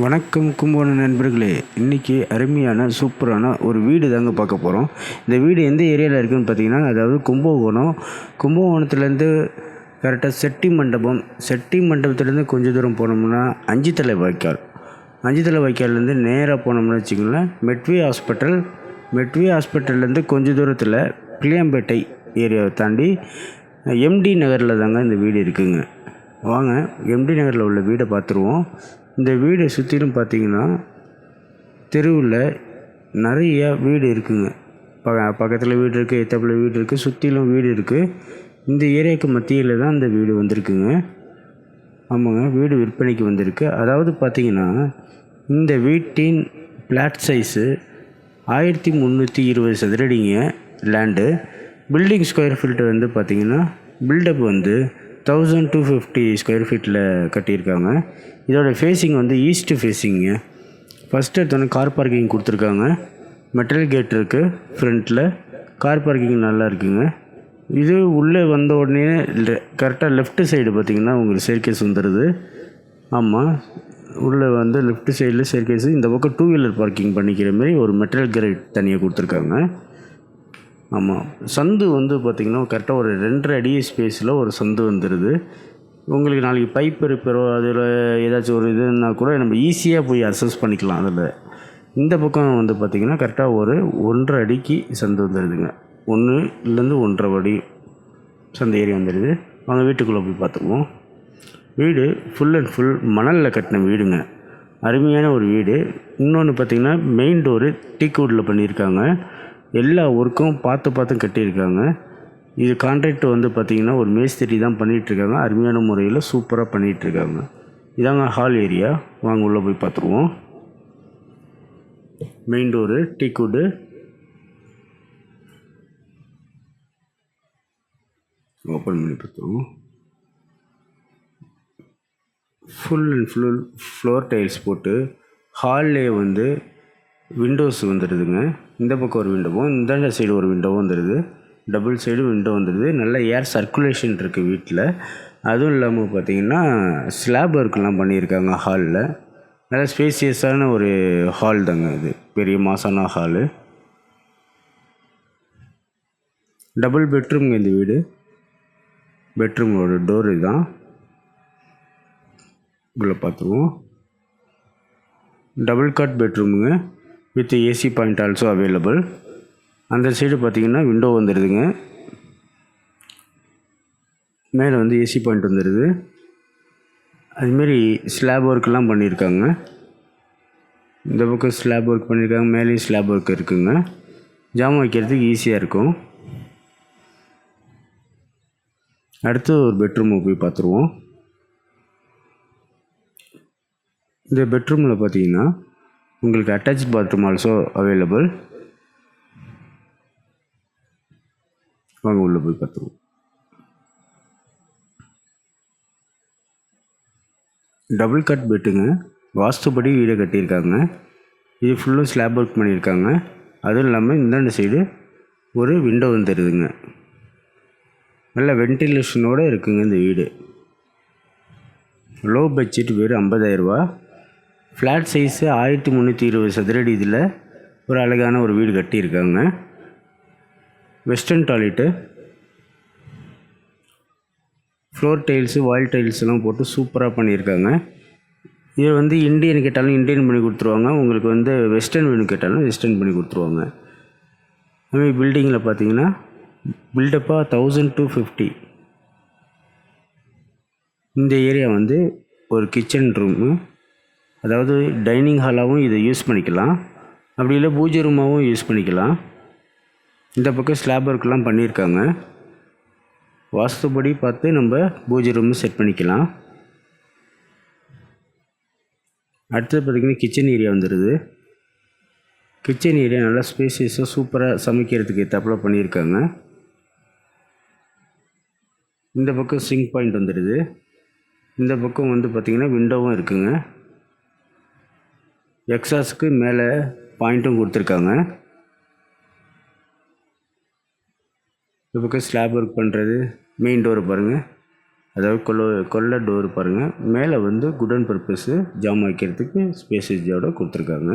வணக்கம் கும்பகோணம் நண்பர்களே. இன்றைக்கி அருமையான சூப்பரான ஒரு வீடு தாங்க பார்க்க போகிறோம் இந்த வீடு எந்த ஏரியாவில் இருக்குதுன்னு பார்த்தீங்கன்னா அதாவது கும்பகோணம். கும்பகோணத்துலேருந்து கரெக்டாக செட்டி மண்டபம். செட்டி மண்டபத்துலேருந்து கொஞ்சம் தூரம் போனோம்னா அஞ்சுத்தலை வாய்க்கால். அஞ்சுத்தலை வாய்க்கால்லேருந்து நேராக போனோம்னு வச்சுக்கோங்களேன். மெட்வி ஹாஸ்பிட்டல். மெட்வி ஹாஸ்பிட்டல்லேருந்து கொஞ்சம் தூரத்தில் பிள்ளையாம்பேட்டை ஏரியாவை தாண்டி எம்டி நகரில் தாங்க இந்த வீடு இருக்குதுங்க வாங்க எம்டி நகரில் உள்ள வீடை பார்த்துருவோம். இந்த வீடை சுற்றிலும் பார்த்தீங்கன்னா தெருவில் நிறைய வீடு இருக்குங்க. ப பக்கத்தில் வீடு இருக்குது எத்தாப்புல வீடு இருக்குது சுற்றிலும் வீடு இருக்குது இந்த ஏரியாவுக்கு மத்தியில் தான் இந்த வீடு வந்திருக்குங்க. ஆமாங்க வீடு விற்பனைக்கு வந்திருக்கு. அதாவது பார்த்தீங்கன்னா இந்த வீட்டின் பிளாட் சைஸு ஆயிரத்தி முந்நூற்றி இருபது சதுரடிங்க லேண்டு. பில்டிங் ஸ்கொயர் ஃபீட் வந்து பார்த்திங்கன்னா பில்டப் வந்து தௌசண்ட் டூ ஃபிஃப்டி ஸ்கொயர் ஃபீட்டில் கட்டியிருக்காங்க. இதோட ஃபேஸிங் வந்து ஈஸ்ட்டு ஃபேஸிங்க ஃபஸ்ட்டு எடுத்தோன்னே கார் பார்க்கிங் கொடுத்துருக்காங்க. மெட்டல் கேட் இருக்குது ஃப்ரண்ட்டில் கார் பார்க்கிங் நல்லா இருக்குங்க. இது உள்ளே வந்த உடனே கரெக்டாக லெஃப்ட் சைடு பார்த்திங்கன்னா உங்களுக்கு சேர்க்கேஸ் வந்துடுது ஆமாம் உள்ளே வந்து லெஃப்ட் சைடில் சேர்க்கேஸு இந்த பக்கம் டூ வீலர் பார்க்கிங் பண்ணிக்கிற மாதிரி ஒரு மெட்டல் கிரேட் தனியாக கொடுத்துருக்காங்க. ஆமாம் சந்து வந்து பார்த்திங்கன்னா கரெக்டாக ஒரு ரெண்டரை அடி ஸ்பேஸில் ஒரு சந்து வந்துடுது உங்களுக்கு நாளைக்கு பைப் ரிப்பேரோ அதில் ஏதாச்சும் ஒரு இதுன்னா கூட நம்ம ஈஸியாக போய் அசஸ் பண்ணிக்கலாம் அதில். இந்த பக்கம் வந்து பார்த்திங்கன்னா கரெக்டாக ஒரு ஒன்றரை அடிக்கு சந்து வந்துடுதுங்க ஒன்றுலேருந்து ஒன்றரை அடி சந்து ஏறி வந்துடுது அவங்க வீட்டுக்குள்ளே போய் பார்த்துக்குவோம் வீடு ஃபுல் அண்ட் ஃபுல் மணலில் கட்டின வீடுங்க. அருமையான ஒரு வீடு. இன்னொன்று பார்த்திங்கன்னா மெயின் டோரு டீக்வுட்டில் பண்ணியிருக்காங்க. எல்லா ஒர்க்கும் பார்த்து பார்த்து கட்டியிருக்காங்க. இது கான்ட்ராக்ட் வந்து பார்த்திங்கன்னா ஒரு மேஸ்திரி தான் பண்ணிகிட்ருக்காங்க. அருமையான முறையில் சூப்பராக பண்ணிகிட்ருக்காங்க. இதாங்க ஹால் ஏரியா வாங்க உள்ளே போய் பார்த்துருவோம். மெயின் டோரு டீக்குடு ஓப்பன் பண்ணி பார்த்துருவோம். Full and full floor tiles போட்டு ஹால்லே வந்து விண்டோஸ் வந்துடுதுங்க இந்த பக்கம் ஒரு விண்டோவும் இந்தாண்ட சைடு ஒரு விண்டோவும் வந்துடுது டபுள் சைடு விண்டோ வந்துடுது நல்ல ஏர் சர்க்குலேஷன் இருக்குது வீட்டில் அதுவும் இல்லாமல் பார்த்தீங்கன்னா ஸ்லாப் ஒர்க்லாம் பண்ணியிருக்காங்க ஹாலில் நல்ல ஸ்பேசியஸான ஒரு ஹால் தாங்க இது. பெரிய மாசான ஹாலு டபுள் பெட்ரூம்ங்க இந்த வீடு. பெட்ரூமோட டோர் இதுதான். உள்ளே பார்த்துருவோம் double cot பெட்ரூமுங்க with AC point also available அந்த சைடு பார்த்தீங்கன்னா விண்டோ வந்துடுதுங்க மேலே வந்து ஏசி பாயிண்ட் வந்துடுது அதுமாரி ஸ்லாப் ஒர்க்கெலாம் பண்ணியிருக்காங்க இந்த பக்கம் ஸ்லாப் ஒர்க் பண்ணியிருக்காங்க மேலேயும் ஸ்லாப் ஒர்க் இருக்குங்க. ஜாமான் வைக்கிறதுக்கு ஈஸியாக இருக்கும். அடுத்து ஒரு பெட்ரூமை போய் பார்த்துருவோம். இந்த பெட்ரூமில் பார்த்தீங்கன்னா உங்களுக்கு அட்டாச் பாத்ரூம் ஆல்சோ அவைலபிள் வாங்க உள்ளே போய் பார்த்துருவோம். டபுள் கட் பெட்டுங்க வாஸ்துபடி வீடை கட்டியிருக்காங்க. இது ஃபுல்லும் ஸ்லாப் ஒர்க் பண்ணியிருக்காங்க. அதுவும் இல்லாமல் இந்தாண்ட சைடு ஒரு விண்டோ வந்துடுதுங்க நல்ல வென்டிலேஷனோடு இருக்குங்க இந்த வீடு. லோ பட்ஜெட் வெறும் ஐம்பதாயிரரூபா ஃப்ளாட் சைஸு ஆயிரத்தி முந்நூற்றி இருபது சதுரடி இதில் ஒரு அழகான ஒரு வீடு கட்டியிருக்காங்க. Western toilet floor tiles wall எல்லாம் போட்டு சூப்பராக பண்ணியிருக்காங்க. இது வந்து இண்டியன் கேட்டாலும் இண்டியன் பண்ணி கொடுத்துருவாங்க. உங்களுக்கு வந்து வெஸ்டர்ன் வேணும் கேட்டாலும் வெஸ்டர்ன் பண்ணி கொடுத்துருவாங்க. அதுமாதிரி பில்டிங்கில் பார்த்தீங்கன்னா பில்டப்பாக தௌசண்ட் டூ ஃபிஃப்டி இந்த ஏரியா வந்து ஒரு கிச்சன் ரூமு அதாவது டைனிங் ஹாலாகவும் இதை யூஸ் பண்ணிக்கலாம். அப்படி இல்லை பூஜை ரூமாகவும் யூஸ் பண்ணிக்கலாம். இந்த பக்கம் ஸ்லாப் ஒர்க்லாம் பண்ணியிருக்காங்க. வாஸ்துபடி பார்த்து நம்ம பூஜை ரூம் செட் பண்ணிக்கலாம். அடுத்தது பார்த்திங்கன்னா கிச்சன் ஏரியா வந்துடுது கிச்சன் ஏரியா நல்லா ஸ்பேசியஸாக சூப்பராக சமைக்கிறதுக்கு ஏற்றாப்புல பண்ணியிருக்காங்க. இந்த பக்கம் சிங்க் பாயிண்ட் வந்துடுது இந்த பக்கம் வந்து பார்த்திங்கன்னா விண்டோவும் இருக்குங்க. எக்ஸாஸுக்கு மேலே பாயிண்ட்டும் கொடுத்துருக்காங்க. இந்த பக்கம் ஸ்லாப் ஒர்க் பண்ணுறது மெயின் டோரை பாருங்கள் அதாவது கொல்ல கொல்ல டோர் பாருங்கள் மேலே வந்து குடன் பர்பஸ்ஸு ஜாம் வைக்கிறதுக்கு ஸ்பேசஸோடு கொடுத்துருக்காங்க.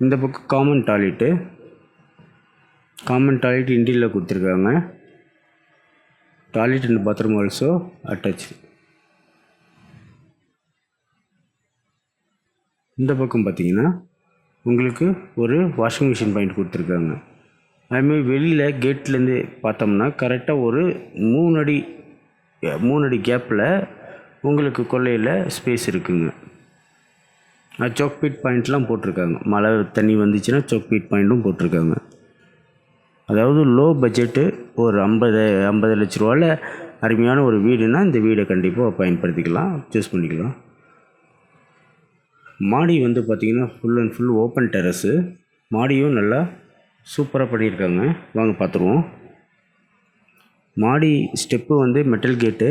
இந்த பக்கம் காமன் டாய்லெட்டு காமன் டாய்லெட் இன்டீரியரில் கொடுத்துருக்காங்க. Toilet and bathroom also attach இந்த பக்கம் பார்த்தீங்கன்னா உங்களுக்கு ஒரு வாஷிங் மிஷின் பாயிண்ட் கொடுத்துருக்காங்க. அதுமாரி வெளியில் கேட்லேருந்து பார்த்தோம்னா கரெக்டாக ஒரு மூணு அடி மூணு அடி கேப்பில் உங்களுக்கு கொல்லையில் ஸ்பேஸ் இருக்குங்க. சோக் பீட் பாயிண்ட்லாம் போட்டிருக்காங்க. மழை தண்ணி வந்துச்சுன்னா சோக் பீட் பாயிண்ட்டும் போட்டிருக்காங்க. அதாவது லோ பட்ஜெட்டு ஒரு ஐம்பது ஐம்பது லட்ச ரூபாவில் அருமையான ஒரு வீடுனால் இந்த வீடை கண்டிப்பாக பயன்படுத்திக்கலாம். சூஸ் பண்ணிக்கலாம். மாடி வந்து பார்த்திங்கன்னா full and full open terrace மாடியும் நல்லா சூப்பராக பண்ணியிருக்காங்க. வாங்க பார்த்துருவோம் மாடி ஸ்டெப்பு வந்து மெட்டல் கேட்டு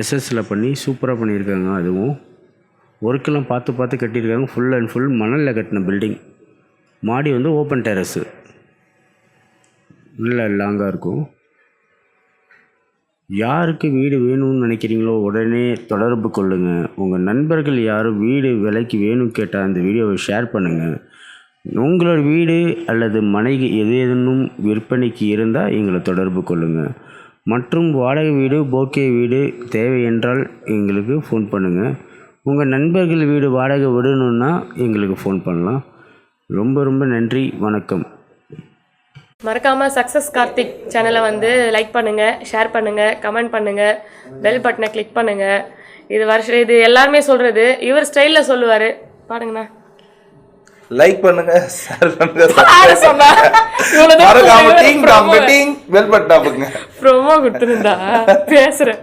எஸ்எஸ்சில் பண்ணி சூப்பராக பண்ணியிருக்காங்க அதுவும். ஒர்க்கெல்லாம் பார்த்து பார்த்து கட்டியிருக்காங்க. ஃபுல் அண்ட் ஃபுல் மணலில் கட்டின பில்டிங் மாடி வந்து ஓப்பன் டெரஸு நல்ல லாங்காக இருக்கும். யாருக்கு வீடு வேணும்னு நினைக்கிறீங்களோ உடனே தொடர்பு கொள்ளுங்கள் உங்கள் நண்பர்கள் யாரும் வீடு விலைக்கு வேணும் கேட்டால் அந்த வீடியோவை ஷேர் பண்ணுங்கள் உங்களோட வீடு அல்லது மனைவி எது ஏதேனும் விற்பனைக்கு இருந்தால் எங்களை தொடர்பு கொள்ளுங்கள் மற்றும் வாடகை வீடு போக்கே வீடு தேவை என்றால் எங்களுக்கு ஃபோன் பண்ணுங்கள் உங்கள் நண்பர்கள் வீடு வாடகை விடணுன்னா எங்களுக்கு ஃபோன் பண்ணலாம். ரொம்ப ரொம்ப நன்றி. வணக்கம். மறக்காம சக்ஸஸ் கார்த்திக் சேனலை வந்து லைக் பண்ணுங்க ஷேர் பண்ணுங்க கமெண்ட் பண்ணுங்க பெல் பட்டனை கிளிக் பண்ணுங்க. இது வருஷம் இது எல்லாருமே சொல்றது இவர் ஸ்டைல்ல சொல்லுவாரு. பாருங்கண்ணா. லைக் பண்ணுங்க ஷேர் பண்ணுங்க பெல் அமுக்குங்க ப்ரோமோ கொடுத்துருந்தா பேசுறேன்.